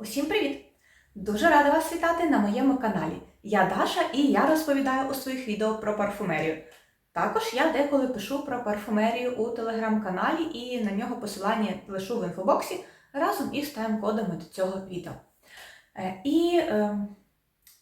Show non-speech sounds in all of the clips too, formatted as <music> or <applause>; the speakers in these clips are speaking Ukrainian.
Усім привіт! Дуже рада вас вітати на моєму каналі. Я Даша і я розповідаю у своїх відео про парфумерію. Також я деколи пишу про парфумерію у телеграм-каналі і на нього посилання лишу в інфобоксі разом із тайм-кодами до цього відео. Е, І е,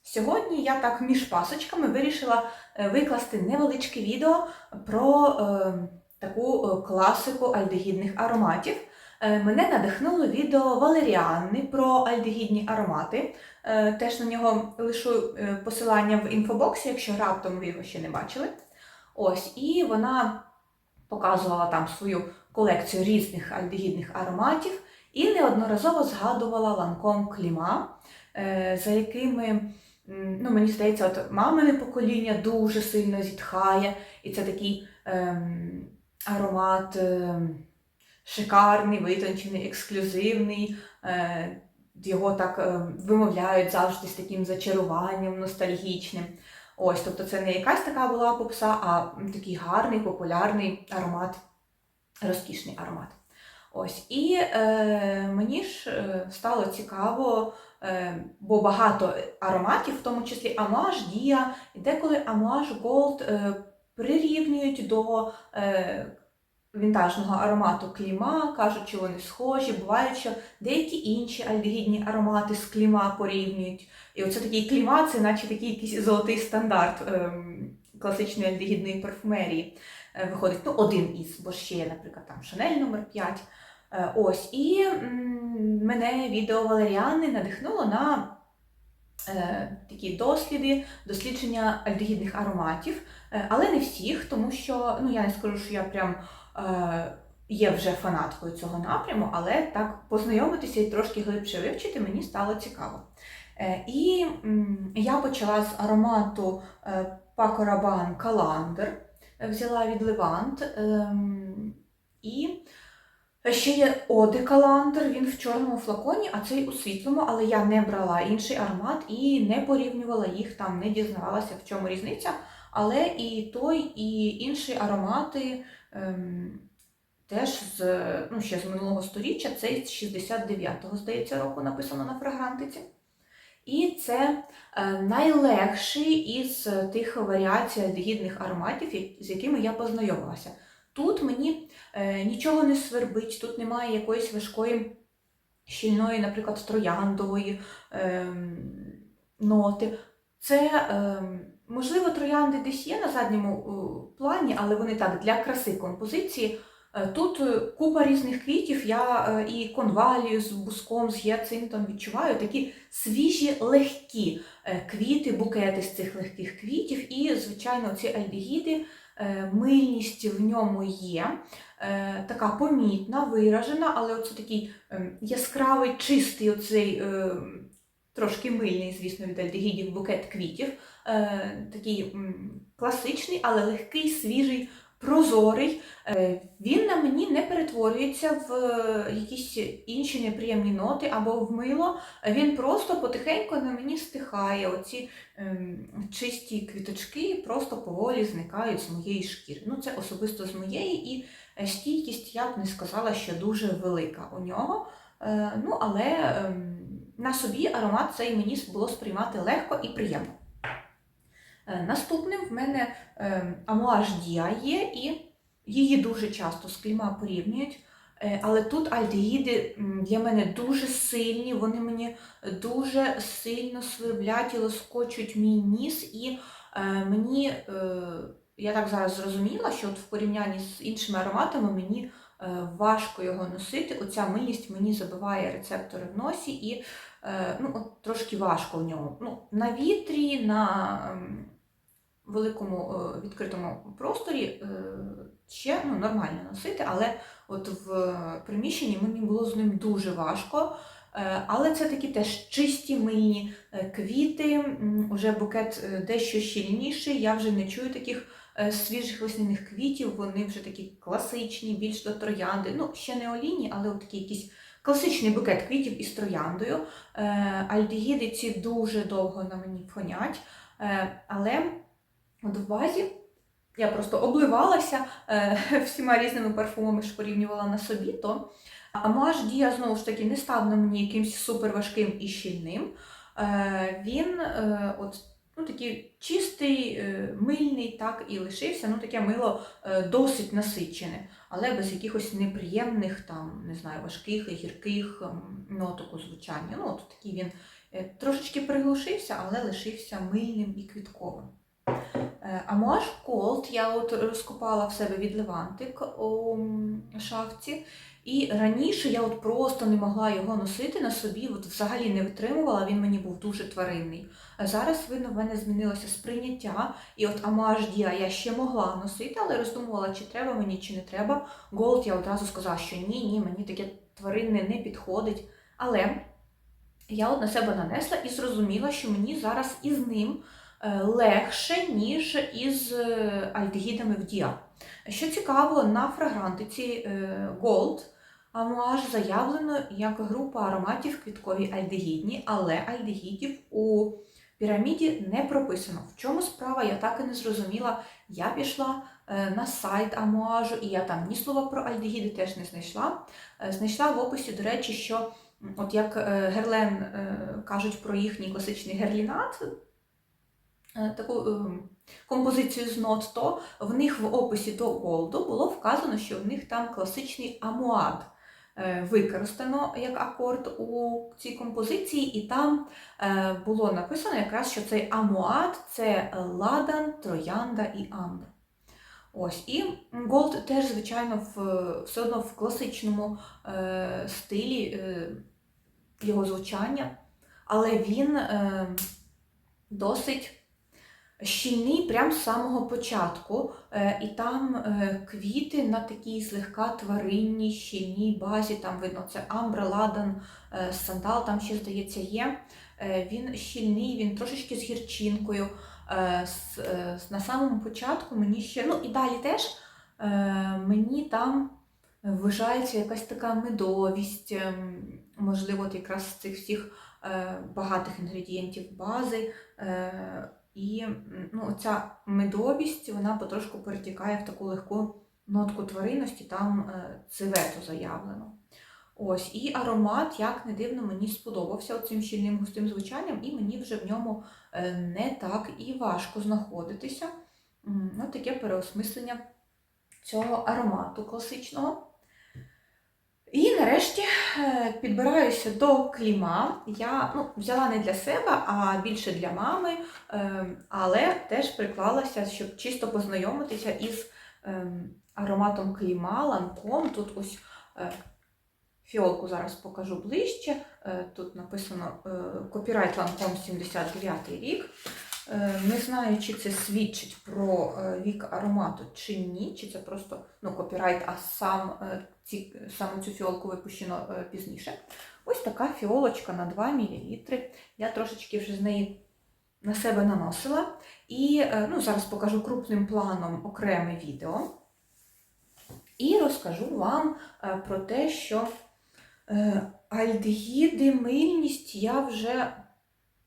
сьогодні я так між пасочками вирішила е, викласти невеличке відео про е, таку е, класику альдегідних ароматів. Е, Мене надихнуло відео Валеріани про альдегідні аромати. Е, Теж на нього лишу е, посилання в інфобоксі, якщо раптом ви його ще не бачили. Ось, і вона показувала там свою колекцію різних альдегідних ароматів і неодноразово згадувала ланком кліма, за якими, ну, мені здається, от мамине покоління дуже сильно зітхає, і це такий ем, аромат. ем, шикарний, витончений, ексклюзивний. Е, Його так е, вимовляють завжди з таким зачаруванням ностальгічним. Ось, тобто це не якась така була попса, а такий гарний, популярний аромат, розкішний аромат. Ось, і е, мені ж е, стало цікаво, е, бо багато ароматів, в тому числі Амаш, Дія, і деколи Амаш Голд е, прирівнюють до е, вінтажного аромату кліма, кажуть, що вони схожі. Бувають, що деякі інші альдегідні аромати з кліма порівнюють. І оце такий кліма, це наче такий якийсь золотий стандарт ем, класичної альдегідної парфумерії. Е, виходить, ну, один із, бо ще є, наприклад, там Шанель номер 5. Е, ось, і м, мене відео Валеріани надихнуло на е, такі досліди, дослідження альдегідних ароматів, Е, але не всіх, тому що ну, я не скажу, що я прям є вже фанаткою цього напряму, але так познайомитися і трошки глибше вивчити мені стало цікаво. Е, І я почала з аромату е, Calander, е, взяла від Levant. ем, І ще є Оде Каландр, він в чорному флаконі, а цей у світлому, але я не брала інший аромат і не порівнювала їх там, не дізнавалася, в чому різниця. Але і той, і інші аромати теж з, ну, ще з минулого сторіччя, цей з 69-го, здається, року написано на фрагрантиці. І це е, найлегший із тих варіацій альдегідних ароматів, з якими я познайомилася. Тут мені е, нічого не свербить, тут немає якоїсь важкої, щільної, наприклад, трояндової ем, ноти. Це, ем, можливо, троянди десь є на задньому е, плані, але вони так для краси композиції. Е, Тут е, купа різних квітів. Я і конвалію з буском, з гіацинтом відчуваю такі свіжі, легкі квіти, букети з цих легких квітів. І, звичайно, ці альдегіди, мильність в ньому є. Така помітна, виражена, але оце такий ем, яскравий, чистий оцей. е, Трошки мильний, звісно, від альдегідів букет квітів. Е, такий класичний, але легкий, свіжий, прозорий. Е, він на мені не перетворюється в е, якісь інші неприємні ноти або в мило. Він просто потихеньку на мені стихає. Оці ем, чисті квіточки просто поволі зникають з моєї шкіри. Ну, це особисто з моєї, і стійкість я б не сказала, що дуже велика у нього. Ну, але ем, на собі аромат цей мені було сприймати легко і приємно. Е, Наступним в мене ем, Амуаж Діа є, і її дуже часто з кліма порівнюють. Е, Але тут альдегіди для мене дуже сильні, вони мені дуже сильно сверблять і лоскочуть мій ніс. І е, мені, е, я так зараз зрозуміла, що от в порівнянні з іншими ароматами мені е, важко його носити. Оця милість мені забиває рецептори в носі і е, ну, от трошки важко в ньому. Ну, на вітрі, на ем, великому е, відкритому просторі е, ще ну, нормально носити, але от в приміщенні мені було з ним дуже важко. Е, Але це такі теж чисті мильні квіти, м, уже букет дещо щільніший. Я вже не чую таких свіжих весняних квітів, вони вже такі класичні, більш до троянди. Ну, ще не олійні, але такий якийсь класичний букет квітів із трояндою. Альдегіди ці дуже довго на мені фонять. Але в базі я просто обливалася е, <laughs> всіма різними парфумами, що порівнювала на собі, то Амуаж Дія, знову ж таки, не став на мені якимось супер важким і щільним. Е, Він е, от, ну, такий чистий, е, мильний, так і лишився. Ну, таке мило е, досить насичене, але без якихось неприємних, там, не знаю, важких гірких ем, ноток у звучанні. Ну, от такий він е, трошечки приглушився, але лишився мильним і квітковим. Е, Амуаж Cold я от розкопала в себе від Левантик у шафці. І раніше я от просто не могла його носити на собі, от взагалі не витримувала, він мені був дуже тваринний. А Зараз, видно, в мене змінилося сприйняття, і от Амуаж Діа я ще могла носити, але роздумувала, чи треба мені, чи не треба. Голд я одразу сказала, що ні, ні, мені таке тваринне не підходить. Але я от на себе нанесла і зрозуміла, що мені зараз із ним легше, ніж із е, альдегідами в Діа. Що цікаво, на фрагрантиці е, Gold Амуаж заявлено як група ароматів квіткові альдегідні, але альдегідів у піраміді не прописано. В чому справа, я так і не зрозуміла. Я пішла е, на сайт Амуажу, і я там ні слова про альдегіди теж не знайшла. Е, Знайшла в описі, до речі, що от як е, Герлен е, кажуть про їхній класичний герлінат, е, таку е, композицію з нот, то в них в описі до Голду було вказано, що в них там класичний амуад е, використано як акорд у цій композиції, і там е, було написано якраз, що цей амуад це ладан, троянда і амбр. Ось, і Голд теж, звичайно, в, все одно в класичному е, стилі е, його звучання, але він е, досить щільний прямо з самого початку, е, і там е, квіти на такій злегка тваринній, щільній базі, там видно, це амбра, ладан, е, сандал, там ще, здається, є. Він щільний, він трошечки з гірчинкою. На самому початку мені ще, ну і далі теж мені там вважається якась така медовість, ем, можливо, от якраз з цих всіх багатих інгредієнтів бази. І ну, ця медовість вона потрошку перетікає в таку легку нотку тваринності, там е, цивето заявлено. Ось, і аромат, як не дивно, мені сподобався цим щільним густим звучанням, і мені вже в ньому е, не так і важко знаходитися. Ну, таке переосмислення цього аромату класичного. І нарешті підбираюся до кліма. Я ну, взяла не для себе, а більше для мами, е, але теж приклалася, щоб чисто познайомитися із е, ароматом кліма, ланком. Тут ось е, фіолку зараз покажу ближче. Е, Тут написано е, копірайт ланком 79 рік. Е, Не знаю, чи це свідчить про е, вік аромату чи ні, чи це просто ну, копірайт, а сам, е, ці, саме цю фіолку випущено пізніше. Ось така фіолочка на 2 мл. Я трошечки вже з неї на себе наносила. І ну, зараз покажу крупним планом окреме відео. І розкажу вам про те, що альдегіди, мильність я вже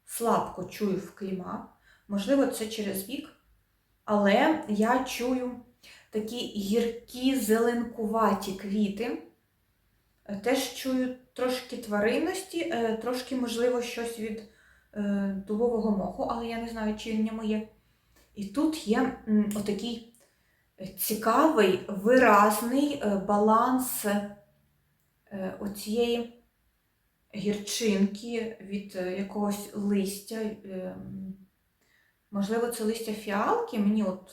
слабко чую в кліма. Можливо, це через вік, але я чую такі гіркі зеленкуваті квіти. Е, Теж чую трошки тваринності, е, трошки, можливо, щось від е, дубового моху, але я не знаю, чи в ньому. І тут є отакий цікавий, виразний баланс оцієї гірчинки від якогось листя. Можливо, це листя фіалки. Мені от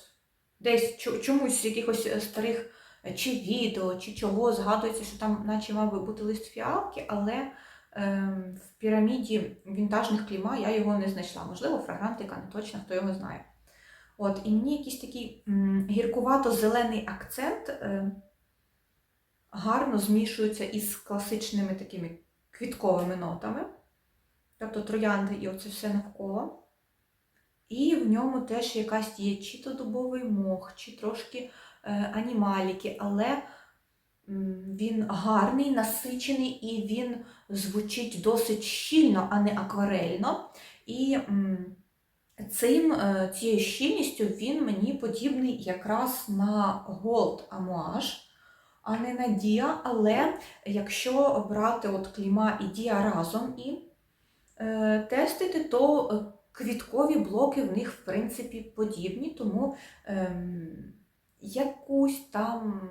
десь чомусь з якихось е, старих е, чи відео, чи чого згадується, що там наче мав би бути лист фіалки, але ем, в піраміді вінтажних кліма я його не знайшла. Можливо, фрагрантика, не точно, хто його знає. От, і мені якийсь такий гіркувато-зелений акцент е, гарно змішується із класичними такими квітковими нотами, тобто троянди і оце все навколо. І в ньому теж якась є чи то дубовий мох, чи трошки е, анімаліки, але він гарний, насичений і він звучить досить щільно, а не акварельно. І цим, е, цією щільністю він мені подібний якраз на Gold Amouage. а не на Діа. Але якщо брати от кліма і Діа разом і е, тестити, то квіткові блоки в них в принципі подібні, тому ем, якусь там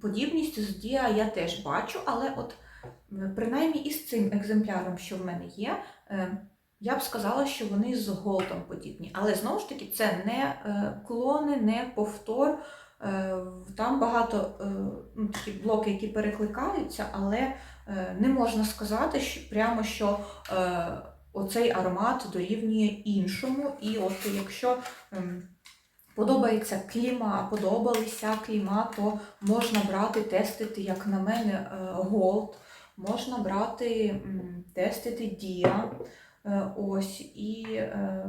подібність з Діа я теж бачу, але от принаймні із цим екземпляром, що в мене є, е, я б сказала, що вони з голдом подібні. Але знову ж таки, це не е, клони, не повтор. Е, Там багато е, ну, такі блоки, які перекликаються, але е, не можна сказати, що прямо що е, оцей аромат дорівнює іншому. І от якщо ем, подобається кліма, подобалися кліма, то можна брати, тестити, як на мене, е, можна брати, тестити Dia, е, ось, і е,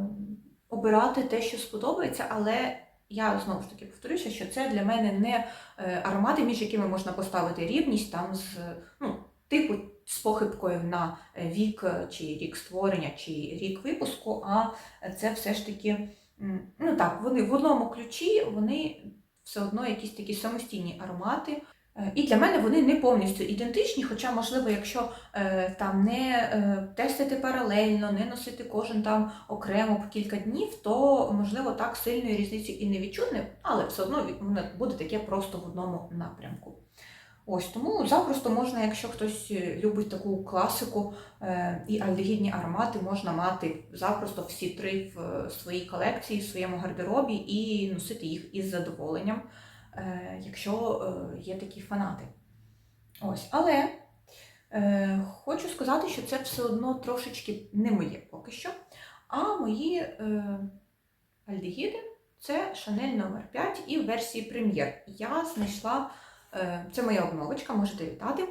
обирати те, що сподобається, але я знову ж таки повторюся, що це для мене не аромати, між якими можна поставити рівність там з ну, типу з похибкою на е, вік е, чи рік створення, чи рік випуску, а це все ж таки, ну так, вони в одному ключі, вони все одно якісь такі самостійні аромати. Е, І для мене вони не повністю ідентичні, хоча, можливо, якщо е, там не е, тестити паралельно, не носити кожен там окремо по кілька днів, то можливо так сильної різниці і не відчутне, але все одно воно буде таке просто в одному напрямку. Ось тому запросто можна, якщо хтось е, любить таку класику е, і альдегідні аромати, можна мати запросто всі три в е, своїй колекції, в своєму гардеробі і носити їх із задоволенням, якщо є такі фанати. Ось, але хочу сказати, що це все одно трошечки не моє поки що. А мої альдегіди це Chanel номер 5 і в версії прем'єр. Я знайшла, це моя обновочка, можете вітати.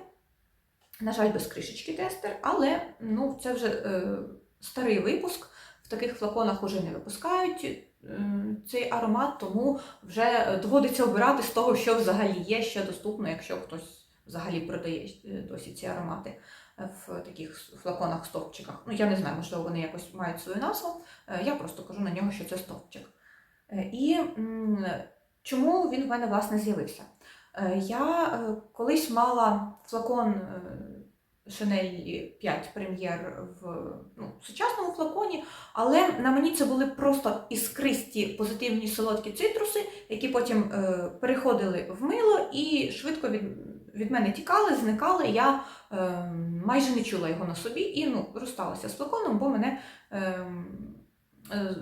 На жаль, без кришечки тестер, але ну, це вже е, старий випуск. В таких флаконах вже не випускають е, цей аромат, тому вже е, доводиться обирати з того, що взагалі є ще доступно, якщо хтось взагалі продає е, досі ці аромати е, в таких флаконах, стовпчиках. Ну, я не знаю, можливо, вони якось мають свою назву. Е, Я просто кажу на нього, що це стовпчик. Е, І м, чому він в мене власне з'явився? Е, Я е, колись мала флакон Chanel 5 прем'єр в ну, сучасному флаконі, але на мені це були просто іскристі позитивні солодкі цитруси, які потім е, переходили в мило і швидко від, від мене тікали, зникали. Я е, майже не чула його на собі і ну, розсталася з флаконом, бо мене е, е,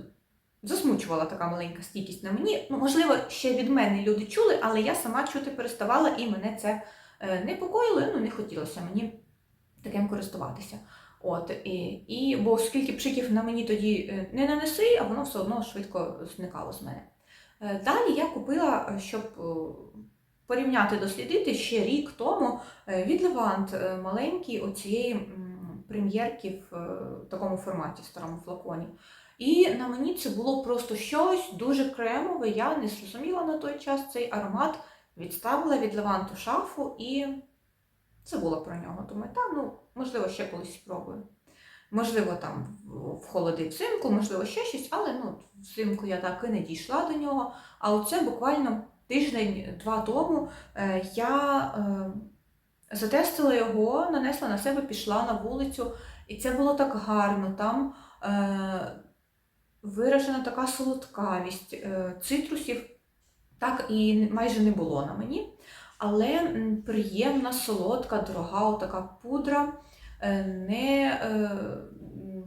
засмучувала така маленька стійкість на мені. Ну, можливо, ще від мене люди чули, але я сама чути переставала і мене це е, непокоїло, ну не хотілося мені таким користуватися. От, і, і, бо скільки пшиків на мені тоді е, не нанеси, а воно все одно швидко зникало з мене. Е, Далі я купила, щоб порівняти, дослідити ще рік тому від Левант маленький оцієї прем'єрки в такому форматі, в старому флаконі. І на мені це було просто щось дуже кремове. Я не зрозуміла на той час цей аромат, відставила від Леванту шафу і забула про нього. Думаю, та ну, можливо, ще колись спробую. Можливо, там в холоди взимку, можливо, ще щось, але ну, взимку я так і не дійшла до нього. А оце буквально тиждень-два тому е, я е, затестила його, нанесла на себе, пішла на вулицю, і це було так гарно. Там е, виражена така солодкавість, е, цитрусів так і майже не було на мені. Але приємна, солодка, дорога така пудра, е, не е,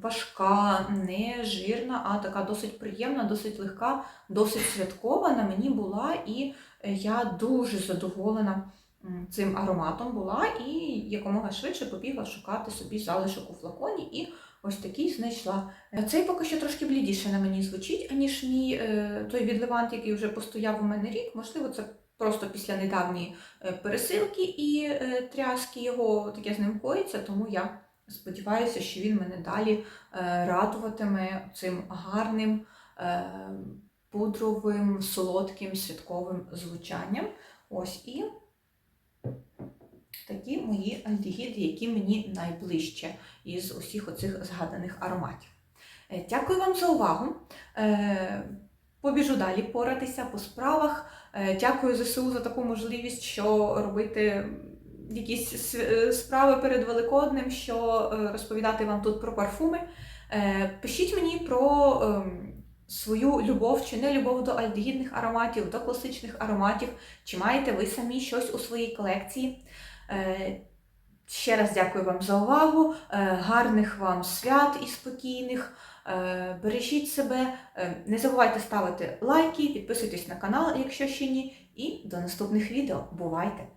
важка, не жирна, а така досить приємна, досить легка, досить святкова на мені була, і я дуже задоволена цим ароматом була і якомога швидше побігла шукати собі залишок у флаконі і ось такий знайшла. Е, Цей поки що трошки блідіше на мені звучить, аніж мій е, той від Левант, який вже постояв у мене рік. Можливо, це просто після недавньої е, пересилки і тряски його таке з ним коїться, тому я сподіваюся, що він мене далі радуватиме цим гарним пудровим, солодким, святковим звучанням. Ось і такі мої альдегіди, які мені найближче із усіх оцих згаданих ароматів. Е, Дякую вам за увагу. Е, побіжу далі поратися по справах. Е, Дякую ЗСУ за таку можливість, що робити якісь справи перед Великоднем, що розповідати вам тут про парфуми. Пишіть мені про ем, свою любов чи не любов до альдегідних ароматів, до класичних ароматів, чи маєте ви самі щось у своїй колекції. Е, Ще раз дякую вам за увагу. Е, Гарних вам свят і спокійних. Е, Бережіть себе. Не забувайте ставити лайки, підписуйтесь на канал, якщо ще ні. І до наступних відео. Бувайте!